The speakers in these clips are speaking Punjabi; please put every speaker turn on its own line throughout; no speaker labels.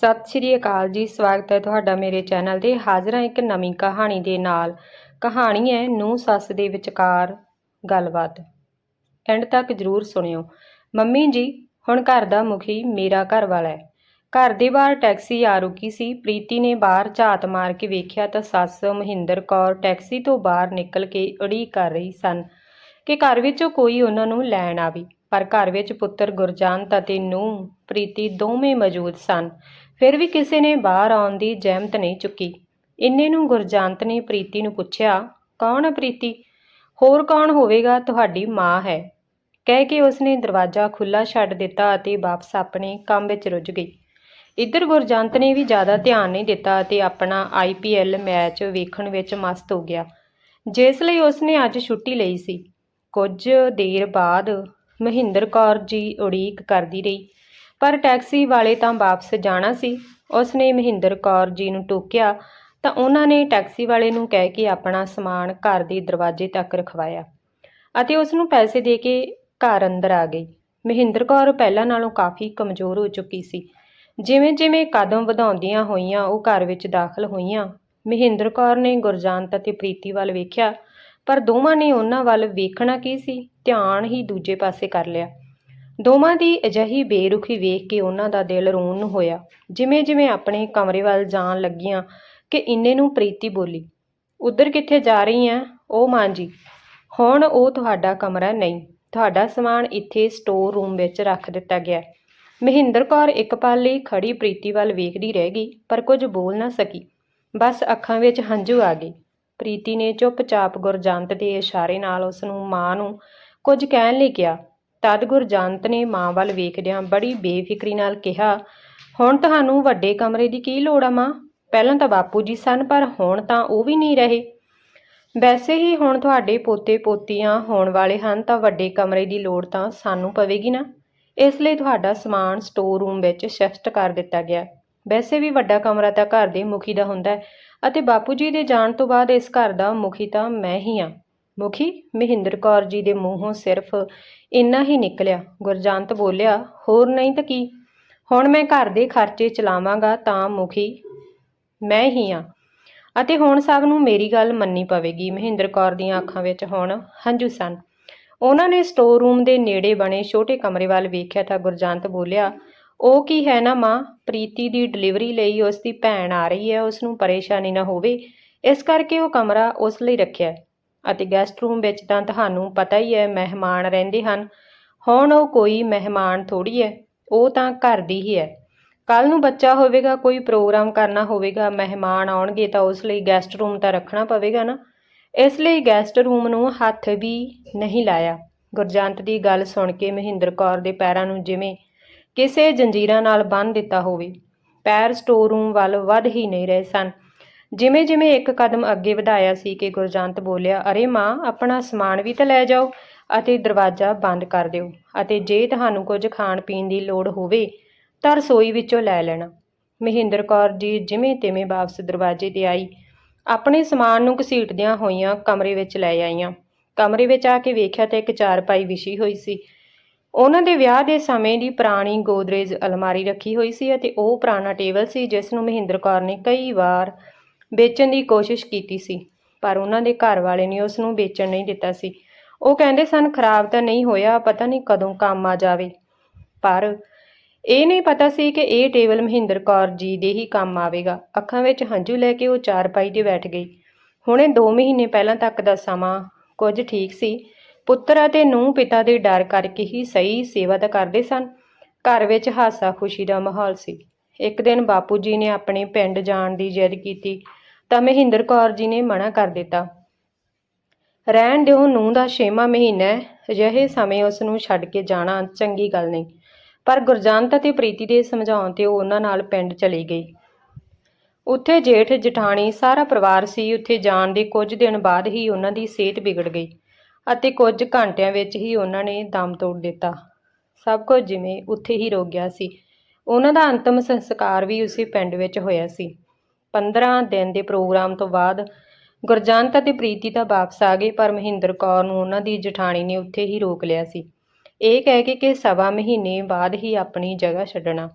ਸਤਿ ਸ਼੍ਰੀ ਅਕਾਲ ਜੀ, ਸਵਾਗਤ ਹੈ ਤੁਹਾਡਾ ਮੇਰੇ ਚੈਨਲ ਤੇ। ਹਾਜ਼ਰ ਹਾਂ ਇੱਕ ਨਵੀਂ ਕਹਾਣੀ ਦੇ ਨਾਲ। ਕਹਾਣੀ ਹੈ ਨੂੰ ਸੱਸ ਦੇ ਵਿਚਕਾਰ ਗੱਲਬਾਤ। ਐਂਡ ਤੱਕ ਜ਼ਰੂਰ ਸੁਣਿਓ। ਮੰਮੀ ਜੀ, ਹੁਣ ਘਰ ਦਾ ਮੁਖੀ ਮੇਰਾ ਘਰ ਵਾਲਾ ਹੈ। ਘਰ ਦੇ ਬਾਹਰ ਟੈਕਸੀ ਆ ਰੁਕੀ ਸੀ। ਪ੍ਰੀਤੀ ਨੇ ਬਾਹਰ ਝਾਤ ਮਾਰ ਕੇ ਵੇਖਿਆ ਤਾਂ ਸੱਸ ਮਹਿੰਦਰ ਕੌਰ ਟੈਕਸੀ ਤੋਂ ਬਾਹਰ ਨਿਕਲ ਕੇ ਉਡੀਕ ਕਰ ਰਹੀ ਸਨ ਕਿ ਘਰ ਵਿੱਚੋਂ ਕੋਈ ਉਹਨਾਂ ਨੂੰ ਲੈਣ ਆਵੇ। ਪਰ ਘਰ ਵਿੱਚ ਪੁੱਤਰ ਗੁਰਜੰਤ ਅਤੇ ਨੂੰ ਪ੍ਰੀਤੀ ਦੋਵੇਂ ਮੌਜੂਦ ਸਨ। ਫਿਰ ਵੀ ਕਿਸੇ ਨੇ ਬਾਹਰ ਆਉਣ ਦੀ ਜ਼ਹਿਮਤ ਨਹੀਂ ਚੁੱਕੀ। ਇੰਨੇ ਨੂੰ ਗੁਰਜੰਤ ਨੇ ਪ੍ਰੀਤੀ ਨੂੰ ਪੁੱਛਿਆ, ਕੌਣ ਹੈ ਪ੍ਰੀਤੀ? ਹੋਰ ਕੌਣ ਹੋਵੇਗਾ? ਤੁਹਾਡੀ ਮਾਂ ਹੈ। ਕਹਿ ਕੇ ਉਸਨੇ ਦਰਵਾਜ਼ਾ ਖੁੱਲਾ ਛੱਡ ਦਿੱਤਾ ਅਤੇ ਵਾਪਸ ਆਪਣੇ ਕੰਮ ਵਿੱਚ ਰੁੱਝ ਗਈ। ਇੱਧਰ ਗੁਰਜੰਤ ਨੇ ਵੀ ਜ਼ਿਆਦਾ ਧਿਆਨ ਨਹੀਂ ਦਿੱਤਾ ਅਤੇ ਆਪਣਾ ਆਈਪੀਐਲ ਮੈਚ ਵੇਖਣ ਵਿੱਚ ਮਸਤ ਹੋ ਗਿਆ, ਜਿਸ ਲਈ ਉਸਨੇ ਅੱਜ ਛੁੱਟੀ ਲਈ ਸੀ। ਕੁਝ ਦੇਰ ਬਾਅਦ ਮਹਿੰਦਰ ਕੌਰ ਜੀ ਉਡੀਕ ਕਰਦੀ ਰਹੀ। ਪਰ ਟੈਕਸੀ ਵਾਲੇ ਤਾਂ ਵਾਪਸ ਜਾਣਾ ਸੀ। ਉਸ ਨੇ ਮਹਿੰਦਰ ਕੌਰ ਜੀ ਨੂੰ ਟੋਕਿਆ ਤਾਂ ਉਹਨਾਂ ਨੇ ਟੈਕਸੀ ਵਾਲੇ ਨੂੰ ਕਹਿ ਕੇ ਆਪਣਾ ਸਮਾਨ ਘਰ ਦੇ ਦਰਵਾਜ਼ੇ ਤੱਕ ਰਖਵਾਇਆ ਅਤੇ ਉਸ ਨੂੰ ਪੈਸੇ ਦੇ ਕੇ ਘਰ ਅੰਦਰ ਆ ਗਈ। ਮਹਿੰਦਰ ਕੌਰ ਪਹਿਲਾਂ ਨਾਲੋਂ ਕਾਫੀ ਕਮਜ਼ੋਰ ਹੋ ਚੁੱਕੀ ਸੀ। ਜਿਵੇਂ ਜਿਵੇਂ ਕਦਮ ਵਧਾਉਂਦੀਆਂ ਹੋਈਆਂ ਉਹ ਘਰ ਵਿੱਚ ਦਾਖਲ ਹੋਈਆਂ, ਮਹਿੰਦਰ ਕੌਰ ਨੇ ਗੁਰਜੰਤ ਅਤੇ ਪ੍ਰੀਤੀ ਵੱਲ ਵੇਖਿਆ, ਪਰ ਦੋਵਾਂ ਨੇ ਉਹਨਾਂ ਵੱਲ ਵੇਖਣਾ ਕੀ ਸੀ? ਧਿਆਨ ਹੀ ਦੂਜੇ ਪਾਸੇ ਕਰ ਲਿਆ। ਦੋਵਾਂ ਦੀ ਅਜਿਹੀ ਬੇਰੁਖੀ ਵੇਖ ਕੇ ਉਹਨਾਂ ਦਾ ਦਿਲ ਰੋਣ ਨੂੰ ਹੋਇਆ। ਜਿਵੇਂ ਜਿਵੇਂ ਆਪਣੇ ਕਮਰੇ ਵੱਲ ਜਾਣ ਲੱਗੀਆਂ ਕਿ ਇੰਨੇ ਨੂੰ ਪ੍ਰੀਤੀ ਬੋਲੀ, ਉਧਰ ਕਿੱਥੇ ਜਾ ਰਹੀ ਆ ਉਹ ਮਾਂ ਜੀ, ਹੁਣ ਉਹ ਤੁਹਾਡਾ ਕਮਰਾ ਨਹੀਂ, ਤੁਹਾਡਾ ਸਮਾਨ ਇੱਥੇ ਸਟੋਰ ਰੂਮ ਵਿੱਚ ਰੱਖ ਦਿੱਤਾ ਗਿਆ ਮਹਿੰਦਰ ਕੌਰ ਇੱਕ ਪਲ ਲਈ ਖੜੀ ਪ੍ਰੀਤੀ ਵੱਲ ਵੇਖਦੀ ਰਹਿ ਗਈ, ਪਰ ਕੁਝ ਬੋਲ ਨਾ ਸਕੀ। ਬਸ ਅੱਖਾਂ ਵਿੱਚ ਹੰਝੂ ਆ ਗਏ। ਪ੍ਰੀਤੀ ਨੇ ਚੁੱਪਚਾਪ ਗੁਰਜੰਤ ਦੇ ਇਸ਼ਾਰੇ ਨਾਲ ਉਸ ਨੂੰ ਮਾਂ ਨੂੰ ਕੁਝ ਕਹਿਣ ਲਈ ਕਿਹਾ ਤਦ ਗੁਰਜੰਤ ਨੇ ਮਾਂ ਵੱਲ ਵੇਖਦਿਆਂ ਬੜੀ ਬੇਫਿਕਰੀ ਨਾਲ ਕਿਹਾ, ਹੁਣ ਤੁਹਾਨੂੰ ਵੱਡੇ ਕਮਰੇ ਦੀ ਕੀ ਲੋੜ ਆ ਮਾਂ? ਪਹਿਲਾਂ ਤਾਂ ਬਾਪੂ ਜੀ ਸਨ, ਪਰ ਹੁਣ ਤਾਂ ਉਹ ਵੀ ਨਹੀਂ ਰਹੇ। ਵੈਸੇ ਹੀ ਹੁਣ ਤੁਹਾਡੇ ਪੋਤੇ ਪੋਤੀਆਂ ਹੋਣ ਵਾਲੇ ਹਨ, ਤਾਂ ਵੱਡੇ ਕਮਰੇ ਦੀ ਲੋੜ ਤਾਂ ਸਾਨੂੰ ਪਵੇਗੀ ਨਾ? ਇਸ ਲਈ ਤੁਹਾਡਾ ਸਮਾਨ ਸਟੋਰ ਰੂਮ ਵਿੱਚ ਸ਼ਿਫਟ ਕਰ ਦਿੱਤਾ ਗਿਆ। ਵੈਸੇ ਵੀ ਵੱਡਾ ਕਮਰਾ ਤਾਂ ਘਰ ਦੇ ਮੁਖੀ ਦਾ ਹੁੰਦਾ ਹੈ, ਅਤੇ ਬਾਪੂ ਜੀ ਦੇ ਜਾਣ ਤੋਂ ਬਾਅਦ ਇਸ ਘਰ ਦਾ ਮੁਖੀ ਤਾਂ ਮੈਂ ਹੀ ਹਾਂ। ਮੁਖੀ ਮਹਿੰਦਰ ਕੌਰ ਜੀ ਦੇ ਮੂੰਹੋਂ ਸਿਰਫ ਇੰਨਾ ਹੀ ਨਿਕਲਿਆ। ਗੁਰਜੰਤ ਬੋਲਿਆ, ਹੋਰ ਨਹੀਂ ਤਾਂ ਕੀ? ਹੁਣ ਮੈਂ ਘਰ ਦੇ ਖਰਚੇ ਚਲਾਵਾਂਗਾ ਤਾਂ ਮੁਖੀ ਮੈਂ ਹੀ ਹਾਂ ਅਤੇ ਹੁਣ ਸਭ ਨੂੰ ਮੇਰੀ ਗੱਲ ਮੰਨਣੀ ਪਵੇਗੀ। ਮਹਿੰਦਰ ਕੌਰ ਦੀਆਂ ਅੱਖਾਂ ਵਿੱਚ ਹੁਣ ਹੰਝੂ ਸਨ। ਉਹਨਾਂ ਨੇ ਸਟੋਰ ਰੂਮ ਦੇ ਨੇੜੇ ਬਣੇ ਛੋਟੇ ਕਮਰੇ ਵੱਲ ਵੇਖਿਆ ਤਾਂ ਗੁਰਜੰਤ ਬੋਲਿਆ, ਉਹ ਕੀ ਹੈ ਨਾ ਮਾਂ? ਪ੍ਰੀਤੀ ਦੀ ਡਿਲੀਵਰੀ ਲਈ ਉਸ ਦੀ ਭੈਣ ਆ ਰਹੀ ਹੈ। ਉਸ ਨੂੰ ਪਰੇਸ਼ਾਨੀ ਨਾ ਹੋਵੇ। ਇਸ ਕਰਕੇ ਉਹ ਕਮਰਾ ਉਸ ਲਈ ਰੱਖਿਆ ਅਤੇ ਗੈਸਟ ਰੂਮ ਵਿੱਚ ਤਾਂ ਤੁਹਾਨੂੰ ਪਤਾ ਹੀ ਹੈ ਮਹਿਮਾਨ ਰਹਿੰਦੇ ਹਨ। ਹੁਣ ਉਹ ਕੋਈ ਮਹਿਮਾਨ ਥੋੜੀ ਹੈ, ਉਹ ਤਾਂ ਘਰ ਦੀ ਹੀ ਹੈ। ਕੱਲ ਨੂੰ ਬੱਚਾ ਹੋਵੇਗਾ, ਕੋਈ ਪ੍ਰੋਗਰਾਮ ਕਰਨਾ ਹੋਵੇਗਾ, ਮਹਿਮਾਨ ਆਉਣਗੇ ਤਾਂ ਉਸ ਲਈ ਗੈਸਟ ਰੂਮ ਤਾਂ ਰੱਖਣਾ ਪਵੇਗਾ ਨਾ। ਇਸ ਲਈ ਗੈਸਟ ਰੂਮ ਨੂੰ ਹੱਥ ਵੀ ਨਹੀਂ ਲਾਇਆ। ਗੁਰਜੰਤ ਦੀ ਗੱਲ ਸੁਣ ਕੇ ਮਹਿੰਦਰ ਕੌਰ ਦੇ ਪੈਰਾਂ ਨੂੰ ਜਿਵੇਂ ਕਿਸੇ ਜੰਜੀਰਾਂ ਨਾਲ ਬੰਨ੍ਹ ਦਿੱਤਾ ਹੋਵੇ, ਪੈਰ ਸਟੋਰ ਰੂਮ ਵੱਲ ਵੱਧ ਹੀ ਨਹੀਂ ਰਹੇ ਸਨ। ਜਿਵੇਂ ਜਿਵੇਂ ਇੱਕ ਕਦਮ ਅੱਗੇ ਵਧਾਇਆ ਸੀ ਕਿ ਗੁਰਜੰਤ ਬੋਲਿਆ, ਅਰੇ ਮਾਂ, ਆਪਣਾ ਸਮਾਨ ਵੀ ਤਾਂ ਲੈ ਜਾਓ ਅਤੇ ਦਰਵਾਜ਼ਾ ਬੰਦ ਕਰ ਦਿਓ ਅਤੇ ਜੇ ਤੁਹਾਨੂੰ ਕੁਝ ਖਾਣ ਪੀਣ ਦੀ ਲੋੜ ਹੋਵੇ ਤਾਂ ਰਸੋਈ ਵਿੱਚੋਂ ਲੈ ਲੈਣਾ। ਮਹਿੰਦਰ ਕੌਰ ਜੀ ਜਿਵੇਂ ਤਿਵੇਂ ਵਾਪਸ ਦਰਵਾਜ਼ੇ ਤੇ ਆਈ। ਆਪਣੇ ਸਮਾਨ ਨੂੰ ਘਸੀਟਦਿਆਂ ਹੋਈਆਂ ਕਮਰੇ ਵਿੱਚ ਲੈ ਆਈਆਂ। ਕਮਰੇ ਵਿੱਚ ਆ ਕੇ ਵੇਖਿਆ ਤਾਂ ਇੱਕ ਚਾਰਪਾਈ ਵਿਛੀ ਹੋਈ ਸੀ। ਉਹਨਾਂ ਦੇ ਵਿਆਹ ਦੇ ਸਮੇਂ ਦੀ ਪੁਰਾਣੀ ਗੋਦਰੇਜ ਅਲਮਾਰੀ ਰੱਖੀ ਹੋਈ ਸੀ ਅਤੇ ਉਹ ਪੁਰਾਣਾ ਟੇਬਲ ਸੀ ਜਿਸ ਨੂੰ ਮਹਿੰਦਰ ਕੌਰ ਨੇ ਕਈ ਵਾਰ ਵੇਚਣ ਦੀ ਕੋਸ਼ਿਸ਼ ਕੀਤੀ ਸੀ, ਪਰ ਉਹਨਾਂ ਦੇ ਘਰ ਵਾਲੇ ਨੇ ਉਸ ਨੂੰ ਵੇਚਣ ਨਹੀਂ ਦਿੱਤਾ ਸੀ। ਉਹ ਕਹਿੰਦੇ ਸਨ, ਖਰਾਬ ਤਾਂ ਨਹੀਂ ਹੋਇਆ, ਪਤਾ ਨਹੀਂ ਕਦੋਂ ਕੰਮ ਆ ਜਾਵੇ। ਪਰ ਇਹ ਨਹੀਂ ਪਤਾ ਸੀ ਕਿ ਇਹ ਟੇਬਲ ਮਹਿੰਦਰ ਕੌਰ ਜੀ ਦੇ ਹੀ ਕੰਮ ਆਵੇਗਾ। ਅੱਖਾਂ ਵਿੱਚ ਹੰਝੂ ਲੈ ਕੇ ਉਹ ਚਾਰਪਾਈ ਤੇ ਬੈਠ ਗਈ। ਹੁਣੇ 2 ਮਹੀਨੇ ਪਹਿਲਾਂ ਤੱਕ ਦਾ ਸਮਾਂ ਕੁਝ ਠੀਕ ਸੀ। ਪੁੱਤਰ ਅਤੇ ਨੂੰ ਪਿਤਾ ਦੇ ਡਰ ਕਰਕੇ ਹੀ ਸਹੀ ਸੇਵਾ ਤਾਂ ਕਰਦੇ ਸਨ। ਘਰ ਵਿੱਚ ਹਾਸਾ ਖੁਸ਼ੀ ਦਾ ਮਾਹੌਲ ਸੀ। ਇੱਕ ਦਿਨ ਬਾਪੂ ਜੀ ਨੇ ਆਪਣੇ ਪਿੰਡ ਜਾਣ ਦੀ ਜਿੱਦ ਕੀਤੀ। ਤਾਂ ਮਹਿੰਦਰ ਕੌਰ ਜੀ ਨੇ ਮਨਾ ਕਰ ਦਿੱਤਾ। ਰਹਿਣ ਦਿਓ, ਨੂੰਹ ਦਾ ਛੇਵਾਂ ਮਹੀਨਾ ਅਜਿਹੇ ਸਮੇਂ ਉਸ ਨੂੰ ਛੱਡ ਕੇ ਜਾਣਾ ਚੰਗੀ ਗੱਲ ਨਹੀਂ ਪਰ ਗੁਰਜੰਤ ਅਤੇ ਪ੍ਰੀਤੀ ਦੇ ਸਮਝਾਉਣ ਤੇ ਉਹ ਉਹਨਾਂ ਨਾਲ ਪਿੰਡ ਚਲੀ ਗਈ। ਉੱਥੇ ਜੇਠ ਜਠਾਣੀ, ਸਾਰਾ ਪਰਿਵਾਰ ਸੀ, ਉੱਥੇ ਜਾਣ ਦੇ ਕੁਝ ਦਿਨ ਬਾਅਦ ਹੀ ਉਹਨਾਂ ਦੀ ਸਿਹਤ ਵਿਗੜ ਗਈ ਅਤੇ ਕੁਝ ਘੰਟਿਆਂ ਵਿੱਚ ਹੀ ਉਹਨਾਂ ਨੇ ਦਮ ਤੋੜ ਦਿੱਤਾ। ਸਭ ਕੁਝ ਜਿਵੇਂ ਉੱਥੇ ਹੀ ਰੁਕ ਗਿਆ ਸੀ। ਉਹਨਾਂ ਦਾ ਅੰਤਮ ਸੰਸਕਾਰ ਵੀ ਉਸੇ ਪਿੰਡ ਵਿੱਚ ਹੋਇਆ ਸੀ। 15 ਦਿਨ ਦੇ ਪ੍ਰੋਗਰਾਮ ਤੋਂ ਬਾਅਦ ਗੁਰਜੰਤ ਅਤੇ ਪ੍ਰੀਤੀ ਤਾਂ ਵਾਪਸ ਆ ਗਏ, ਪਰ ਮਹਿੰਦਰ ਕੌਰ ਨੂੰ ਉਹਨਾਂ ਦੀ ਜਠਾਣੀ ਨੇ ਉੱਥੇ ਹੀ ਰੋਕ ਲਿਆ ਸੀ। ਇਹ ਕਹਿ ਕੇ ਕਿ ਸਵਾ ਮਹੀਨੇ ਬਾਅਦ ਹੀ ਆਪਣੀ ਜਗ੍ਹਾ ਛੱਡਣਾ।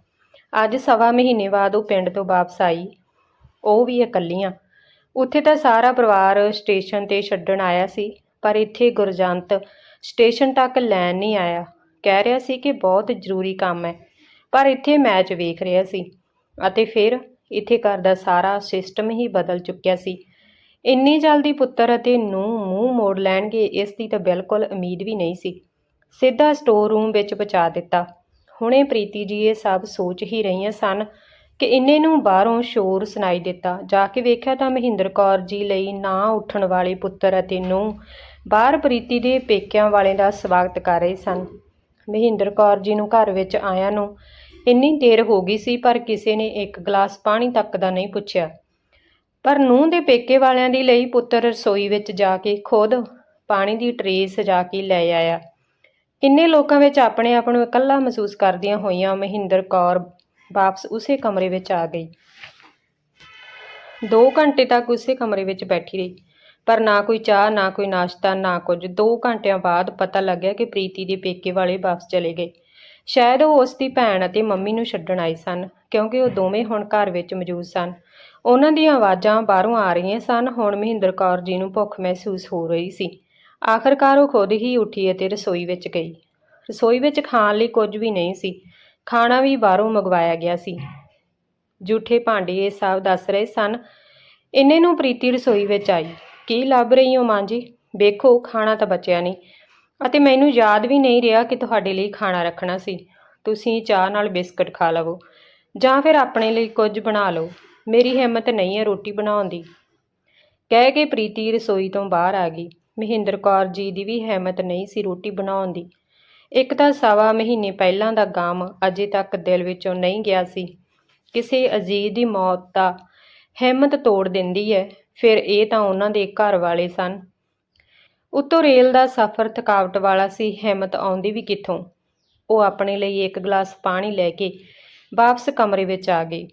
ਅੱਜ ਸਵਾ ਮਹੀਨੇ ਬਾਅਦ ਉਹ ਪਿੰਡ ਤੋਂ ਵਾਪਸ ਆਈ। ਉਹ ਵੀ ਇਕੱਲੀਆਂ। ਉੱਥੇ ਤਾਂ ਸਾਰਾ ਪਰਿਵਾਰ ਸਟੇਸ਼ਨ ਤੇ ਛੱਡਣ ਆਇਆ ਸੀ, ਪਰ ਇੱਥੇ ਗੁਰਜੰਤ ਸਟੇਸ਼ਨ ਤੱਕ ਲੈਣ ਨਹੀਂ ਆਇਆ। ਕਹਿ ਰਿਹਾ ਸੀ ਕਿ ਬਹੁਤ ਜ਼ਰੂਰੀ ਕੰਮ ਹੈ, ਪਰ ਇੱਥੇ ਮੈਚ ਵੇਖ ਰਿਹਾ ਸੀ। ਅਤੇ ਫਿਰ ਇੱਥੇ ਘਰ ਦਾ ਸਾਰਾ ਸਿਸਟਮ ਹੀ ਬਦਲ ਚੁੱਕਿਆ ਸੀ। ਇੰਨੀ ਜਲਦੀ ਪੁੱਤਰ ਅਤੇ ਨੂੰ ਮੂੰਹ ਮੋੜ ਲੈਣਗੇ, ਇਸ ਦੀ ਤਾਂ ਬਿਲਕੁਲ ਉਮੀਦ ਵੀ ਨਹੀਂ ਸੀ। ਸਿੱਧਾ ਸਟੋਰ ਰੂਮ ਵਿੱਚ ਪਹੁੰਚਾ ਦਿੱਤਾ। ਹੁਣੇ ਪ੍ਰੀਤੀ ਜੀ ਇਹ ਸਭ ਸੋਚ ਹੀ ਰਹੀਆਂ ਸਨ ਕਿ ਇੰਨੇ ਨੂੰ ਬਾਹਰੋਂ ਸ਼ੋਰ ਸੁਣਾਈ ਦਿੱਤਾ। ਜਾ ਕੇ ਵੇਖਿਆ ਤਾਂ ਮਹਿੰਦਰ ਕੌਰ ਜੀ ਲਈ ਨਾ ਉੱਠਣ ਵਾਲੇ ਪੁੱਤਰ ਅਤੇ ਨੂੰ ਬਾਹਰ ਪ੍ਰੀਤੀ ਦੇ ਪੇਕਿਆਂ ਵਾਲੇ ਦਾ ਸਵਾਗਤ ਕਰ ਰਹੇ ਸਨ। ਮਹਿੰਦਰ ਕੌਰ ਜੀ ਨੂੰ ਘਰ ਵਿੱਚ ਆਇਆਂ ਨੂੰ ਇੰਨੀ ਦੇਰ ਹੋ ਗਈ ਸੀ ਪਰ ਕਿਸੇ ਨੇ ਇੱਕ ਗਲਾਸ ਪਾਣੀ ਤੱਕ ਦਾ ਨਹੀਂ ਪੁੱਛਿਆ। ਪਰ ਨੂੰਹ ਦੇ ਪੇਕੇ ਵਾਲਿਆਂ ਦੀ ਲਈ ਪੁੱਤਰ ਰਸੋਈ ਵਿੱਚ ਜਾ ਕੇ ਖੁਦ ਪਾਣੀ ਦੀ ਟਰੇ ਸਜਾ ਕੇ ਲੈ ਆਇਆ। ਇੰਨੇ ਲੋਕਾਂ ਵਿੱਚ ਆਪਣੇ ਆਪ ਨੂੰ ਇਕੱਲਾ ਮਹਿਸੂਸ ਕਰਦੀਆਂ ਹੋਈਆਂ ਮਹਿੰਦਰ ਕੌਰ ਵਾਪਸ ਉਸੇ ਕਮਰੇ ਵਿੱਚ ਆ ਗਈ। 2 ਘੰਟੇ ਤੱਕ ਉਸੇ ਕਮਰੇ ਵਿੱਚ ਬੈਠੀ ਰਹੀ, ਪਰ ਨਾ ਕੋਈ ਚਾਹ, ਨਾ ਕੋਈ ਨਾਸ਼ਤਾ, ਨਾ ਕੁਝ। 2 ਘੰਟਿਆਂ ਬਾਅਦ ਪਤਾ ਲੱਗਿਆ ਕਿ ਪ੍ਰੀਤੀ ਦੇ ਪੇਕੇ ਵਾਲੇ ਵਾਪਸ ਚਲੇ ਗਏ। ਸ਼ਾਇਦ ਉਹ ਉਸ ਦੀ ਭੈਣ ਅਤੇ ਮੰਮੀ ਨੂੰ ਛੱਡਣ ਆਏ ਸਨ, ਕਿਉਂਕਿ ਉਹ ਦੋਵੇਂ ਹੁਣ ਘਰ ਵਿੱਚ ਮੌਜੂਦ ਸਨ। ਉਹਨਾਂ ਦੀਆਂ ਆਵਾਜ਼ਾਂ ਬਾਹਰੋਂ ਆ ਰਹੀਆਂ ਸਨ, ਹੁਣ ਮਹਿੰਦਰ ਕੌਰ ਜੀ ਨੂੰ ਭੁੱਖ ਮਹਿਸੂਸ ਹੋ ਰਹੀ ਸੀ। ਆਖਰਕਾਰ ਉਹ ਖੁਦ ਹੀ ਉੱਠੀ ਅਤੇ ਰਸੋਈ ਵਿੱਚ ਗਈ। ਰਸੋਈ ਵਿੱਚ ਖਾਣ ਲਈ ਕੁਝ ਵੀ ਨਹੀਂ ਸੀ, ਖਾਣਾ ਵੀ ਬਾਹਰੋਂ ਮੰਗਵਾਇਆ ਗਿਆ ਸੀ। ਜੂਠੇ ਭਾਂਡੇ ਇਹ ਸਭ ਦੱਸ ਰਹੇ ਸਨ, ਇੰਨੇ ਨੂੰ ਪ੍ਰੀਤੀ ਰਸੋਈ ਵਿੱਚ ਆਈ। ਕੀ ਲੱਭ ਰਹੀ ਹੋ ਮਾਂ ਜੀ? ਵੇਖੋ, ਖਾਣਾ ਤਾਂ ਬਚਿਆ ਨਹੀਂ। ਅਤੇ ਮੈਨੂੰ ਯਾਦ ਵੀ ਨਹੀਂ ਰਿਹਾ ਕਿ ਤੁਹਾਡੇ ਲਈ ਖਾਣਾ ਰੱਖਣਾ ਸੀ। ਤੁਸੀਂ ਚਾਹ ਨਾਲ ਬਿਸਕਟ ਖਾ ਲਵੋ, ਜਾਂ ਫਿਰ ਆਪਣੇ ਲਈ ਕੁਝ ਬਣਾ ਲਓ। ਮੇਰੀ ਹਿੰਮਤ ਨਹੀਂ ਹੈ ਰੋਟੀ ਬਣਾਉਣ ਦੀ। ਕਹਿ ਕੇ ਪ੍ਰੀਤੀ ਰਸੋਈ ਤੋਂ ਬਾਹਰ ਆ ਗਈ। ਮਹਿੰਦਰ ਕੌਰ ਜੀ ਦੀ ਵੀ ਹਿੰਮਤ ਨਹੀਂ ਸੀ ਰੋਟੀ ਬਣਾਉਣ ਦੀ। ਇੱਕ ਤਾਂ ਸਵਾ ਮਹੀਨੇ ਪਹਿਲਾਂ ਦਾ ਗਾਮ ਅਜੇ ਤੱਕ ਦਿਲ ਵਿੱਚੋਂ ਨਹੀਂ ਗਿਆ ਸੀ। ਕਿਸੇ ਅਜੀਜ਼ ਦੀ ਮੌਤ ਦਾ ਹਿੰਮਤ ਤੋੜ ਦਿੰਦੀ ਹੈ। ਫਿਰ ਇਹ ਤਾਂ ਉਹਨਾਂ ਦੇ ਘਰ ਵਾਲੇ ਸਨ। ਉੱਤੋਂ ਰੇਲ ਦਾ ਸਫ਼ਰ ਥਕਾਵਟ ਵਾਲਾ ਸੀ, ਹਿੰਮਤ ਆਉਂਦੀ ਵੀ ਕਿੱਥੋਂ? ਉਹ ਆਪਣੇ ਲਈ ਇੱਕ ਗਲਾਸ ਪਾਣੀ ਲੈ ਕੇ ਵਾਪਸ ਕਮਰੇ ਵਿੱਚ ਆ ਗਈ।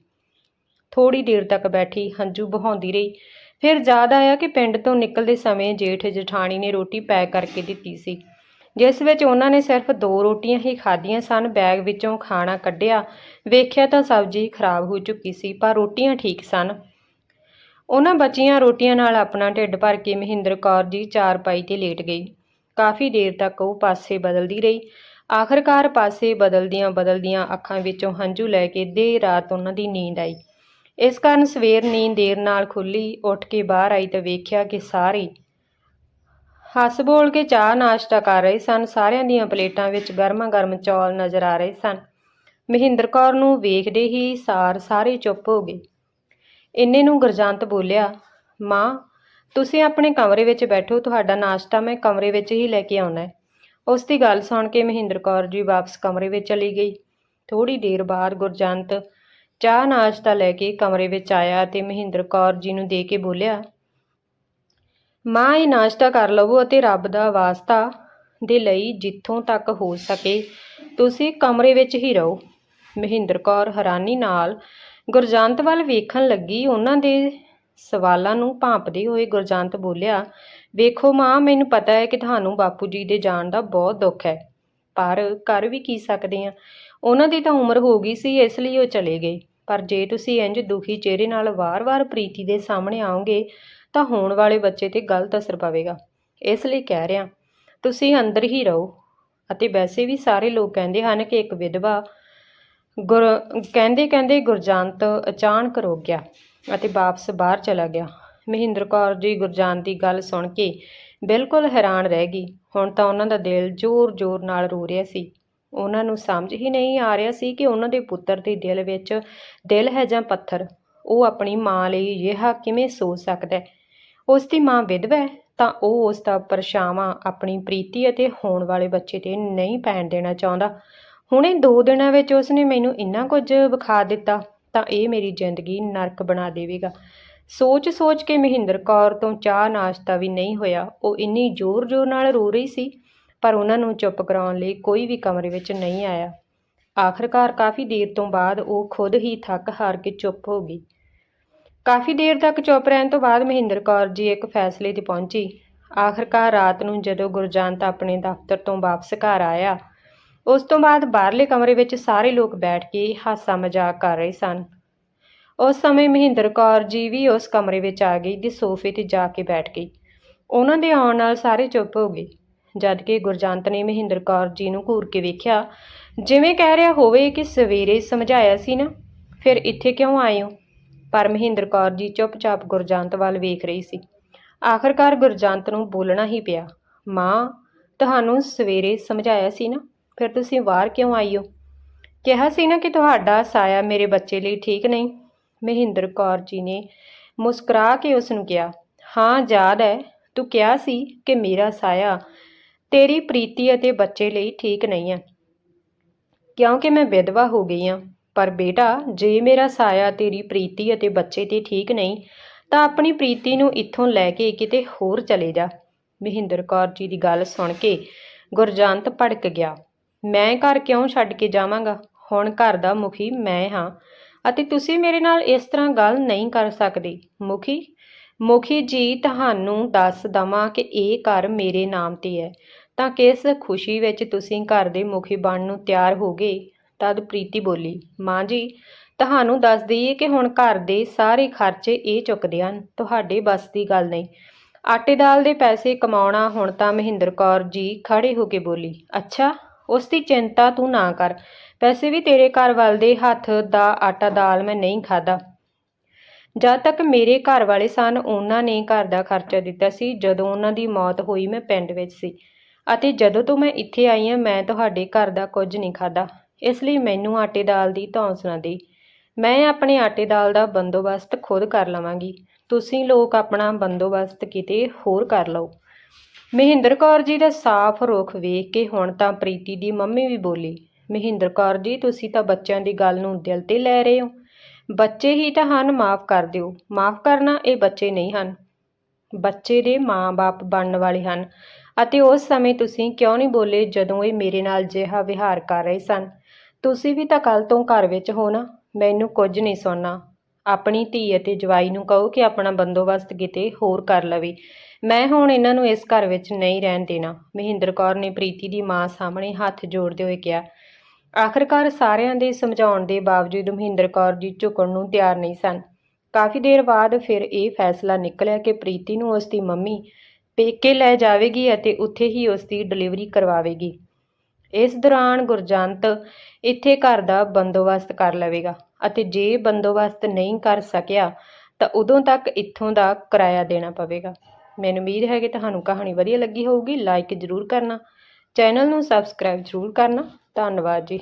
ਥੋੜੀ ਦੇਰ ਤੱਕ ਬੈਠੀ, ਹੰਝੂ ਬਹਾਉਂਦੀ ਰਹੀ। ਫਿਰ ਯਾਦ ਆਇਆ ਕਿ ਪਿੰਡ ਤੋਂ ਨਿਕਲਦੇ ਸਮੇਂ ਜੇਠ ਜਠਾਣੀ ਨੇ ਰੋਟੀ ਪੈਕ ਕਰਕੇ ਦਿੱਤੀ ਸੀ। ਜਿਸ ਵਿੱਚ ਉਹਨਾਂ ਨੇ ਸਿਰਫ ਦੋ ਰੋਟੀਆਂ ਹੀ ਖਾਧੀਆਂ ਸਨ, ਬੈਗ ਵਿੱਚੋਂ ਖਾਣਾ ਕੱਢਿਆ, ਵੇਖਿਆ ਤਾਂ ਸਬਜ਼ੀ ਖਰਾਬ ਹੋ ਚੁੱਕੀ ਸੀ, ਪਰ ਰੋਟੀਆਂ ਠੀਕ ਸਨ। ਉਹਨਾਂ ਬਚੀਆਂ ਰੋਟੀਆਂ ਨਾਲ ਆਪਣਾ ਢਿੱਡ ਭਰ ਕੇ ਮਹਿੰਦਰ ਕੌਰ ਜੀ ਚਾਰਪਾਈ ਤੇ ਲੇਟ ਗਈ। ਕਾਫੀ ਦੇਰ ਤੱਕ ਉਹ ਪਾਸੇ ਬਦਲਦੀ ਰਹੀ। ਆਖਰਕਾਰ ਪਾਸੇ ਬਦਲਦੀਆਂ ਬਦਲਦੀਆਂ ਅੱਖਾਂ ਵਿੱਚੋਂ ਹੰਝੂ ਲੈ ਕੇ ਦੇਰ ਰਾਤ ਉਹਨਾਂ ਦੀ ਨੀਂਦ ਆਈ। ਇਸ ਕਾਰਨ ਸਵੇਰ ਨੀਂਦ ਦੇਰ ਨਾਲ ਖੁੱਲੀ ਉੱਠ ਕੇ ਬਾਹਰ ਆਈ ਤਾਂ ਵੇਖਿਆ ਕਿ ਸਾਰੇ ਹੱਸ ਬੋਲ ਕੇ ਚਾਹ ਨਾਸ਼ਤਾ ਕਰ ਰਹੇ ਸਨ। ਸਾਰਿਆਂ ਦੀਆਂ ਪਲੇਟਾਂ ਵਿੱਚ ਗਰਮਾ ਗਰਮ ਚੌਲ ਨਜ਼ਰ ਆ ਰਹੇ ਸਨ। ਮਹਿੰਦਰ ਕੌਰ ਨੂੰ ਵੇਖਦੇ ਹੀ ਸਾਰ ਸਾਰੇ ਚੁੱਪ ਹੋ ਗਏ। ਇੰਨੇ ਨੂੰ ਗੁਰਜੰਤ ਬੋਲਿਆ, ਮਾਂ, ਤੁਸੀਂ ਆਪਣੇ ਕਮਰੇ ਵਿੱਚ ਬੈਠੋ, ਤੁਹਾਡਾ ਨਾਸ਼ਤਾ ਮੈਂ ਕਮਰੇ ਵਿੱਚ ਹੀ ਲੈ ਕੇ ਆਉਣਾ ਹੈ। ਉਸ ਦੀ ਗੱਲ ਸੁਣ ਕੇ ਮਹਿੰਦਰ ਕੌਰ ਜੀ ਵਾਪਸ ਕਮਰੇ ਵਿੱਚ ਚਲੀ ਗਈ। ਥੋੜੀ ਦੇਰ ਬਾਅਦ ਗੁਰਜੰਤ ਚਾਹ ਨਾਸ਼ਤਾ ਲੈ ਕੇ ਕਮਰੇ ਵਿੱਚ ਆਇਆ ਤੇ ਮਹਿੰਦਰ ਕੌਰ ਜੀ ਨੂੰ ਦੇ ਕੇ ਬੋਲਿਆ, ਮਾਂ, ਇਹ ਨਾਸ਼ਤਾ ਕਰ ਲਵੋ ਅਤੇ ਰੱਬ ਦਾ ਵਾਸਤਾ ਦੇ ਲਈ ਜਿੱਥੋਂ ਤੱਕ ਹੋ ਸਕੇ, ਤੁਸੀਂ ਕਮਰੇ ਵਿੱਚ ਹੀ ਰਹੋ। ਮਹਿੰਦਰ ਕੌਰ ਹੈਰਾਨੀ ਨਾਲ ਗੁਰਜੰਤ ਵੱਲ ਵੇਖਣ ਲੱਗੀ। ਉਹਨਾਂ ਦੇ ਸਵਾਲਾਂ ਨੂੰ ਭਾਂਪਦੇ ਹੋਏ ਗੁਰਜੰਤ ਬੋਲਿਆ, ਵੇਖੋ ਮਾਂ, ਮੈਨੂੰ ਪਤਾ ਹੈ ਕਿ ਤੁਹਾਨੂੰ ਬਾਪੂ ਜੀ ਦੇ ਜਾਣ ਦਾ ਬਹੁਤ ਦੁੱਖ ਹੈ, ਪਰ ਕਰ ਵੀ ਕੀ ਸਕਦੇ ਆ ਉਹਨਾਂ ਦੀ ਤਾਂ ਉਮਰ ਹੋ ਗਈ ਸੀ, ਇਸ ਲਈ ਉਹ ਚਲੇ ਗਏ। ਪਰ ਜੇ ਤੁਸੀਂ ਇੰਜ ਦੁਖੀ ਚਿਹਰੇ ਨਾਲ ਵਾਰ-ਵਾਰ ਪ੍ਰੀਤੀ ਦੇ ਸਾਹਮਣੇ ਆਓਗੇ, ਤਾਂ ਹੋਣ ਵਾਲੇ ਬੱਚੇ ਤੇ ਗਲਤ ਅਸਰ ਪਵੇਗਾ। ਇਸ ਲਈ ਕਹਿ ਰਿਹਾ, ਤੁਸੀਂ ਅੰਦਰ ਹੀ ਰਹੋ। ਅਤੇ ਵੈਸੇ ਵੀ ਸਾਰੇ ਲੋਕ ਕਹਿੰਦੇ ਹਨ ਕਿ ਇੱਕ ਵਿਧਵਾ ਗੁਰ, ਕਹਿੰਦੇ ਕਹਿੰਦੇ ਗੁਰਜੰਤ ਅਚਾਨਕ ਰੁਕ ਗਿਆ ਅਤੇ ਵਾਪਸ ਬਾਹਰ ਚਲਾ ਗਿਆ। ਮਹਿੰਦਰ ਕੌਰ ਜੀ ਗੁਰਜਾਨ ਦੀ ਗੱਲ ਸੁਣ ਕੇ ਬਿਲਕੁਲ ਹੈਰਾਨ ਰਹਿ ਗਈ। ਹੁਣ ਤਾਂ ਉਹਨਾਂ ਦਾ ਦਿਲ ਜ਼ੋਰ-ਜ਼ੋਰ ਨਾਲ ਰੋ ਰਿਹਾ ਸੀ। ਉਹਨਾਂ ਨੂੰ ਸਮਝ ਹੀ ਨਹੀਂ ਆ ਰਿਹਾ ਸੀ ਕਿ ਉਹਨਾਂ ਦੇ ਪੁੱਤਰ ਦੇ ਦਿਲ ਵਿੱਚ ਦਿਲ ਹੈ ਜਾਂ ਪੱਥਰ। ਉਹ ਆਪਣੀ ਮਾਂ ਲਈ ਅਜਿਹਾ ਕਿਵੇਂ ਸੋਚ ਸਕਦਾ ਹੈ? ਉਸ ਦੀ ਮਾਂ ਵਿਧਵਾ ਹੈ ਤਾਂ ਉਹ ਉਸ ਦਾ ਪਰਛਾਵਾਂ ਆਪਣੀ ਪ੍ਰੀਤੀ ਅਤੇ ਹੋਣ ਵਾਲੇ ਬੱਚੇ ਤੇ ਨਹੀਂ ਪੈਣ ਦੇਣਾ ਚਾਹੁੰਦਾ। ਹੁਣੇ 2 ਦਿਨਾਂ ਵਿੱਚ ਉਸਨੇ ਮੈਨੂੰ ਇੰਨਾ ਕੁਝ ਵਿਖਾ ਦਿੱਤਾ ਤਾਂ ਇਹ ਮੇਰੀ ਜ਼ਿੰਦਗੀ ਨਰਕ ਬਣਾ ਦੇਵੇਗਾ। ਸੋਚ-ਸੋਚ ਕੇ ਮਹਿੰਦਰ ਕੌਰ ਤੋਂ ਚਾਹ ਨਾਸ਼ਤਾ ਵੀ ਨਹੀਂ ਹੋਇਆ। ਉਹ ਇੰਨੀ ਜ਼ੋਰ-ਜ਼ੋਰ ਨਾਲ ਰੋ ਰਹੀ ਸੀ, ਪਰ ਉਹਨਾਂ ਨੂੰ ਚੁੱਪ ਕਰਾਉਣ ਲਈ ਕੋਈ ਵੀ ਕਮਰੇ ਵਿੱਚ ਨਹੀਂ ਆਇਆ। ਆਖਰਕਾਰ ਕਾਫੀ ਦੇਰ ਤੋਂ ਬਾਅਦ ਉਹ ਖੁਦ ਹੀ ਥੱਕ ਹਾਰ ਕੇ ਚੁੱਪ ਹੋ ਗਈ। ਕਾਫੀ ਦੇਰ ਤੱਕ ਚੁੱਪ ਰਹਿਣ ਤੋਂ ਬਾਅਦ ਮਹਿੰਦਰ ਕੌਰ ਜੀ ਇੱਕ ਫੈਸਲੇ ਤੇ ਪਹੁੰਚੀ। ਆਖਰਕਾਰ ਰਾਤ ਨੂੰ ਜਦੋਂ ਗੁਰਜੰਤ ਆਪਣੇ ਦਫ਼ਤਰ ਤੋਂ ਵਾਪਸ ਘਰ ਆਇਆ ਉਸ ਤੋਂ ਬਾਅਦ ਬਾਹਰਲੇ ਕਮਰੇ ਵਿੱਚ ਸਾਰੇ ਲੋਕ ਬੈਠ ਕੇ ਹਾਸਾ ਮਜ਼ਾਕ ਕਰ ਰਹੇ ਸਨ। ਉਸ ਸਮੇਂ ਮਹਿੰਦਰ ਕੌਰ ਜੀ ਵੀ ਉਸ ਕਮਰੇ ਵਿੱਚ ਆ ਗਈ ਤੇ ਸੋਫੇ ਤੇ ਜਾ ਕੇ ਬੈਠ ਗਈ। ਉਹਨਾਂ ਦੇ ਆਉਣ ਨਾਲ ਸਾਰੇ ਚੁੱਪ ਹੋ ਗਏ ਜਦ ਕਿ ਗੁਰਜੰਤ ਨੇ ਮਹਿੰਦਰ ਕੌਰ ਜੀ ਨੂੰ ਘੂਰ ਕੇ ਵੇਖਿਆ, ਜਿਵੇਂ ਕਹਿ ਰਿਹਾ ਹੋਵੇ ਕਿ ਸਵੇਰੇ ਸਮਝਾਇਆ ਸੀ ਨਾ, ਫਿਰ ਇੱਥੇ ਕਿਉਂ ਆਏ ਹੋ? ਪਰ ਮਹਿੰਦਰ ਕੌਰ ਜੀ ਚੁੱਪਚਾਪ ਗੁਰਜੰਤ ਵੱਲ ਵੇਖ ਰਹੀ ਸੀ। ਆਖਰਕਾਰ ਗੁਰਜੰਤ ਨੂੰ ਬੋਲਣਾ ਹੀ ਪਿਆ, ਮਾਂ, ਤੁਹਾਨੂੰ ਸਵੇਰੇ ਸਮਝਾਇਆ ਸੀ ਨਾ ਫਿਰ ਤੁਸੀਂ ਬਾਹਰ ਕਿਉਂ ਆਈ ਹੋ ਕਿਹਾ ਸੀ ਨਾ ਕਿ ਤੁਹਾਡਾ ਸਾਇਆ ਮੇਰੇ ਬੱਚੇ ਲਈ ਠੀਕ ਨਹੀਂ। ਮਹਿੰਦਰ ਕੌਰ ਜੀ ਨੇ ਮੁਸਕਰਾ ਕੇ ਉਸ ਨੂੰ ਕਿਹਾ, ਹਾਂ, ਯਾਦ ਹੈ ਤੂੰ ਕਿਹਾ ਸੀ ਕਿ ਮੇਰਾ ਸਾਇਆ ਤੇਰੀ ਪ੍ਰੀਤੀ ਅਤੇ ਬੱਚੇ ਲਈ ਠੀਕ ਨਹੀਂ ਹੈ ਕਿਉਂਕਿ ਮੈਂ ਵਿਧਵਾ ਹੋ ਗਈ ਹਾਂ ਪਰ ਬੇਟਾ, ਜੇ ਮੇਰਾ ਸਾਇਆ ਤੇਰੀ ਪ੍ਰੀਤੀ ਅਤੇ ਬੱਚੇ ਤੇ ਠੀਕ ਨਹੀਂ, ਤਾਂ ਆਪਣੀ ਪ੍ਰੀਤੀ ਨੂੰ ਇੱਥੋਂ ਲੈ ਕੇ ਕਿਤੇ ਹੋਰ ਚਲੇ ਜਾ। ਮਹਿੰਦਰ ਕੌਰ ਜੀ ਦੀ ਗੱਲ ਸੁਣ ਕੇ ਗੁਰਜੰਤ ਭੜਕ ਗਿਆ। ਮੈਂ ਘਰ ਕਿਉਂ ਛੱਡ ਕੇ ਜਾਵਾਂਗਾ? ਹੁਣ ਘਰ ਦਾ ਮੁਖੀ ਮੈਂ ਹਾਂ। ਅਤੇ ਤੁਸੀਂ ਮੇਰੇ ਨਾਲ ਇਸ ਤਰ੍ਹਾਂ ਗੱਲ ਨਹੀਂ ਕਰ ਸਕਦੇ। ਮੁਖੀ ਮੁਖੀ ਜੀ, ਤੁਹਾਨੂੰ ਦੱਸ ਦਵਾਂ ਕਿ ਇਹ ਘਰ ਮੇਰੇ ਨਾਮ ਤੇ ਹੈ। ਤਾਂ ਕਿਸ ਖੁਸ਼ੀ ਵਿੱਚ ਤੁਸੀਂ ਘਰ ਦੇ ਮੁਖੀ ਬਣਨ ਨੂੰ ਤਿਆਰ ਹੋ ਗਏ ਤਦ ਪ੍ਰੀਤੀ ਬੋਲੀ, ਮਾਂ ਜੀ, ਤੁਹਾਨੂੰ ਦੱਸ ਦਈਏ ਕਿ ਹੁਣ ਘਰ ਦੇ ਸਾਰੇ ਖਰਚੇ ਇਹ ਚੁੱਕਦੇ ਹਨ। ਤੁਹਾਡੇ ਬਸ ਦੀ ਗੱਲ ਨਹੀਂ। ਆਟੇ ਦਾਲ ਦੇ ਪੈਸੇ ਕਮਾਉਣਾ ਹੁਣ ਤਾਂ ਮਹਿੰਦਰ ਕੌਰ ਜੀ ਖੜੇ ਹੋ ਕੇ ਬੋਲੀ, ਅੱਛਾ। ਉਸ ਦੀ ਚਿੰਤਾ ਤੂੰ ਨਾ ਕਰ। ਵੈਸੇ ਵੀ ਤੇਰੇ ਘਰ ਵੱਲ ਦੇ ਹੱਥ ਦਾ ਆਟਾ ਦਾਲ ਮੈਂ ਨਹੀਂ ਖਾਦਾ ਜਦ ਤੱਕ ਮੇਰੇ ਘਰ ਵਾਲੇ ਸਨ, ਉਹਨਾਂ ਨੇ ਘਰ ਦਾ ਖਰਚਾ ਦਿੱਤਾ ਸੀ। ਜਦੋਂ ਉਹਨਾਂ ਦੀ ਮੌਤ ਹੋਈ, ਮੈਂ ਪਿੰਡ ਵਿੱਚ ਸੀ। ਅਤੇ ਜਦੋਂ ਤੋਂ ਮੈਂ ਇੱਥੇ ਆਈ ਹਾਂ, ਮੈਂ ਤੁਹਾਡੇ ਘਰ ਦਾ ਕੁਝ ਨਹੀਂ ਖਾਦਾ ਇਸ ਲਈ ਮੈਨੂੰ ਆਟੇ ਦਾਲ ਦੀ ਧੌਂਸ ਨਾ ਦੇ। ਮੈਂ ਆਪਣੇ ਆਟੇ ਦਾਲ ਦਾ ਬੰਦੋਬਸਤ ਖੁਦ ਕਰ ਲਵਾਂਗੀ। ਤੁਸੀਂ ਲੋਕ ਆਪਣਾ ਬੰਦੋਬਸਤ ਕਿਤੇ ਹੋਰ ਕਰ ਲਓ। ਮਹਿੰਦਰ ਕੌਰ ਜੀ ਦਾ ਸਾਫ਼ ਰੁਖ ਵੇਖ ਕੇ ਹੁਣ ਤਾਂ ਪ੍ਰੀਤੀ ਦੀ ਮੰਮੀ ਵੀ ਬੋਲੀ, ਮਹਿੰਦਰ ਕੌਰ ਜੀ, ਤੁਸੀਂ ਤਾਂ ਬੱਚਿਆਂ ਦੀ ਗੱਲ ਨੂੰ ਦਿਲ ਤੇ ਲੈ ਰਹੇ ਹੋ। ਬੱਚੇ ਹੀ ਤਾਂ ਹਨ, ਮਾਫ ਕਰ ਦਿਓ। ਮਾਫ ਕਰਨਾ ਇਹ ਬੱਚੇ ਨਹੀਂ ਹਨ। ਬੱਚੇ ਦੇ ਮਾਂ-ਬਾਪ ਬਣਨ ਵਾਲੇ ਹਨ। ਅਤੇ ਉਸ ਸਮੇਂ ਤੁਸੀਂ ਕਿਉਂ ਨਹੀਂ ਬੋਲੇ ਜਦੋਂ ਇਹ ਮੇਰੇ ਨਾਲ ਜਿਹਾ ਵਿਹਾਰ ਕਰ ਰਹੇ ਸਨ? ਤੁਸੀਂ ਵੀ ਤਾਂ ਕੱਲ ਤੋਂ ਘਰ ਵਿੱਚ ਹੋ ਨਾ। ਮੈਨੂੰ ਕੁਝ ਨਹੀਂ ਸੁਣਨਾ। ਆਪਣੀ ਧੀ ਅਤੇ ਜਵਾਈ ਨੂੰ ਕਹੋ ਕਿ ਆਪਣਾ ਬੰਦੋਬਸਤ ਕਿਤੇ ਹੋਰ ਕਰ ਲਵੇ। ਮੈਂ ਹੁਣ ਇਹਨਾਂ ਨੂੰ ਇਸ ਘਰ ਵਿੱਚ ਨਹੀਂ ਰਹਿਣ ਦੇਣਾ। ਮਹਿੰਦਰ ਕੌਰ ਨੇ ਪ੍ਰੀਤੀ ਦੀ ਮਾਂ ਸਾਹਮਣੇ ਹੱਥ ਜੋੜਦੇ ਹੋਏ ਕਿਹਾ, ਆਖਰਕਾਰ ਸਾਰਿਆਂ ਦੇ ਸਮਝਾਉਣ ਦੇ ਬਾਵਜੂਦ ਮਹਿੰਦਰ ਕੌਰ ਜੀ ਝੁਕਣ ਨੂੰ ਤਿਆਰ ਨਹੀਂ ਸਨ। ਕਾਫੀ ਦੇਰ ਬਾਅਦ ਫਿਰ ਇਹ ਫੈਸਲਾ ਨਿਕਲਿਆ ਕਿ ਪ੍ਰੀਤੀ ਨੂੰ ਉਸ ਦੀ ਮੰਮੀ ਪੇਕੇ ਲੈ ਜਾਵੇਗੀ ਅਤੇ ਉੱਥੇ ਹੀ ਉਸ ਦੀ ਡਿਲੀਵਰੀ ਕਰਵਾਵੇਗੀ। ਇਸ ਦੌਰਾਨ ਗੁਰਜੰਤ ਇੱਥੇ ਘਰ ਦਾ ਬੰਦੋਬਸਤ ਕਰ ਲਵੇਗਾ। ਅਤੇ ਜੇ ਬੰਦੋਬਸਤ ਨਹੀਂ ਕਰ ਸਕਿਆ, ਤਾਂ ਉਦੋਂ ਤੱਕ ਇੱਥੋਂ ਦਾ ਕਿਰਾਇਆ ਦੇਣਾ ਪਵੇਗਾ। ਮੈਨੂੰ ਉਮੀਦ ਹੈ ਕਿ ਤੁਹਾਨੂੰ ਕਹਾਣੀ ਵਧੀਆ ਲੱਗੀ ਹੋਊਗੀ ਲਾਈਕ ਜ਼ਰੂਰ ਕਰਨਾ। ਚੈਨਲ ਨੂੰ ਸਬਸਕ੍ਰਾਈਬ ਜ਼ਰੂਰ ਕਰਨਾ। ਧੰਨਵਾਦ ਜੀ।